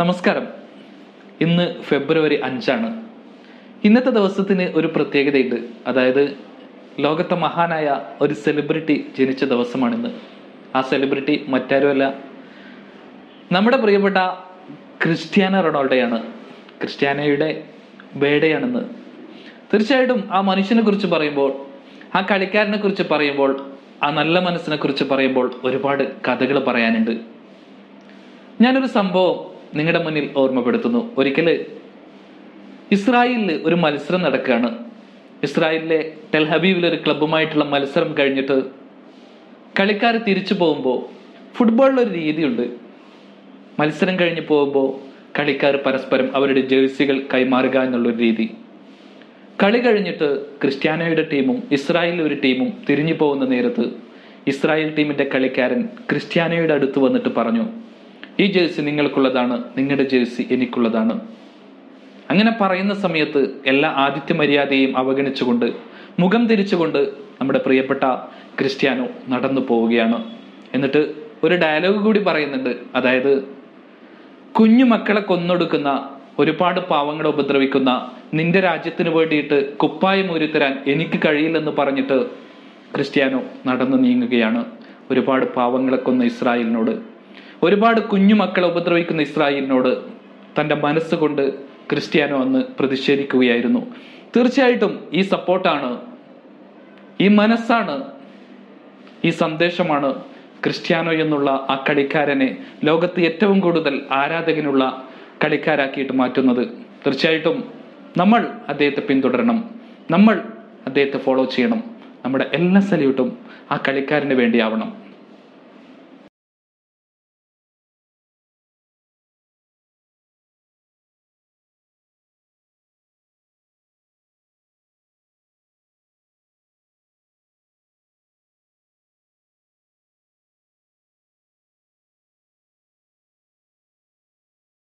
നമസ്കാരം. ഇന്ന് ഫെബ്രുവരി അഞ്ചാണ്. ഇന്നത്തെ ദിവസത്തിന് ഒരു പ്രത്യേകതയുണ്ട്. അതായത് ലോകത്തെ മഹാനായ ഒരു സെലിബ്രിറ്റി ജനിച്ച ദിവസമാണിന്ന്. ആ സെലിബ്രിറ്റി മറ്റാരുമല്ല. നമ്മുടെ പ്രിയപ്പെട്ട ക്രിസ്ത്യാനോ റൊണാൾഡോയാണ്. ക്രിസ്ത്യാനോയുടെ ബേഡയാണെന്ന്. തീർച്ചയായിട്ടും ആ മനുഷ്യനെ കുറിച്ച് പറയുമ്പോൾ ആ കളിക്കാരനെ കുറിച്ച് പറയുമ്പോൾ ആ നല്ല മനസ്സിനെ കുറിച്ച് പറയുമ്പോൾ ഒരുപാട് കഥകൾ പറയാനുണ്ട്. ഞാനൊരു സംഭവം നിങ്ങളുടെ മുന്നിൽ ഓർമ്മപ്പെടുത്തുന്നു. ഒരിക്കൽ ഇസ്രായേലിൽ ഒരു മത്സരം നടക്കുകയാണ്. ഇസ്രായേലിലെ ടെൽഹബീബിൽ ഒരു ക്ലബ്ബുമായിട്ടുള്ള മത്സരം കഴിഞ്ഞിട്ട് കളിക്കാർ തിരിച്ചു പോകുമ്പോൾ ഫുട്ബോളിലൊരു രീതിയുണ്ട്. മത്സരം കഴിഞ്ഞ് പോകുമ്പോൾ കളിക്കാർ പരസ്പരം അവരുടെ ജേഴ്സികൾ കൈമാറുക എന്നുള്ളൊരു രീതി. കളി കഴിഞ്ഞിട്ട് ക്രിസ്ത്യാനോയുടെ ടീമും ഇസ്രായേലിലെ ഒരു ടീമും തിരിഞ്ഞു പോകുന്ന നേരത്ത് ഇസ്രായേൽ ടീമിന്റെ കളിക്കാരൻ ക്രിസ്ത്യാനോയുടെ അടുത്ത് വന്നിട്ട് പറഞ്ഞു ഈ ജേഴ്സി നിങ്ങൾക്കുള്ളതാണ് നിങ്ങളുടെ ജേഴ്സി എനിക്കുള്ളതാണ്. അങ്ങനെ പറയുന്ന സമയത്ത് എല്ലാ ആതിഥ്യ മര്യാദയും അവഗണിച്ചുകൊണ്ട് മുഖം തിരിച്ചുകൊണ്ട് നമ്മുടെ പ്രിയപ്പെട്ട ക്രിസ്ത്യാനോ നടന്നു പോവുകയാണ്. എന്നിട്ട് ഒരു ഡയലോഗ് കൂടി പറയുന്നുണ്ട്. അതായത് കുഞ്ഞു മക്കളെ കൊന്നൊടുക്കുന്ന ഒരുപാട് പാവങ്ങളെ ഉപദ്രവിക്കുന്ന നിന്റെ രാജ്യത്തിന് വേണ്ടിയിട്ട് കുപ്പായം ഉരുത്തരാൻ എനിക്ക് കഴിയില്ലെന്ന് പറഞ്ഞിട്ട് ക്രിസ്ത്യാനോ നടന്നു നീങ്ങുകയാണ്. ഒരുപാട് പാവങ്ങളെ കൊന്ന ഇസ്രായേലിനോട്. ഒരുപാട് കുഞ്ഞു ഉപദ്രവിക്കുന്ന ഇസ്രായേലിനോട് തന്റെ മനസ്സുകൊണ്ട് ക്രിസ്ത്യാനോ അന്ന് പ്രതിഷേധിക്കുകയായിരുന്നു. തീർച്ചയായിട്ടും ഈ സപ്പോർട്ടാണ് ഈ മനസ്സാണ് ഈ സന്ദേശമാണ് ക്രിസ്ത്യാനോ എന്നുള്ള ആ കളിക്കാരനെ ലോകത്ത് ഏറ്റവും കൂടുതൽ ആരാധകനുള്ള കളിക്കാരാക്കിയിട്ട് മാറ്റുന്നത്. തീർച്ചയായിട്ടും നമ്മൾ അദ്ദേഹത്തെ പിന്തുടരണം നമ്മൾ അദ്ദേഹത്തെ ഫോളോ ചെയ്യണം. നമ്മുടെ എല്ലാ സല്യൂട്ടും ആ കളിക്കാരന് വേണ്ടിയാവണം.